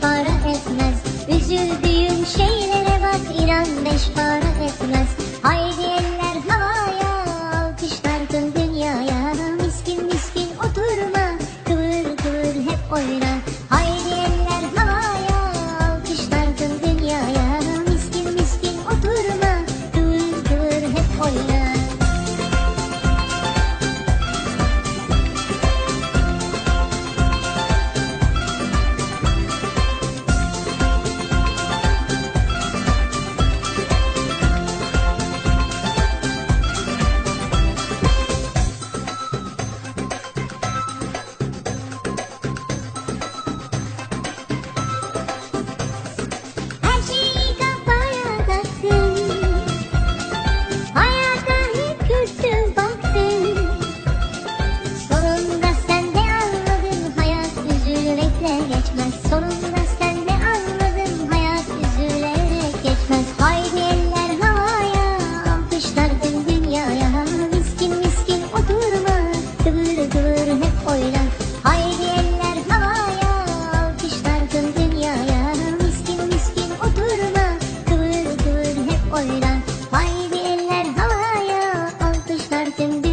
para etmez. Üzüldüm. Geçmez Sonunda sen de Hayat üzülerek geçmez. Haydi eller havaya Alkışlar tüm dünyaya. Miskin miskin oturma Kıvır kıvır hep oyna. Haydi eller havaya Alkışlar dünyaya. Miskin miskin oturma Kıvır kıvır hep oyna. Haydi eller havaya Alkışlar tüm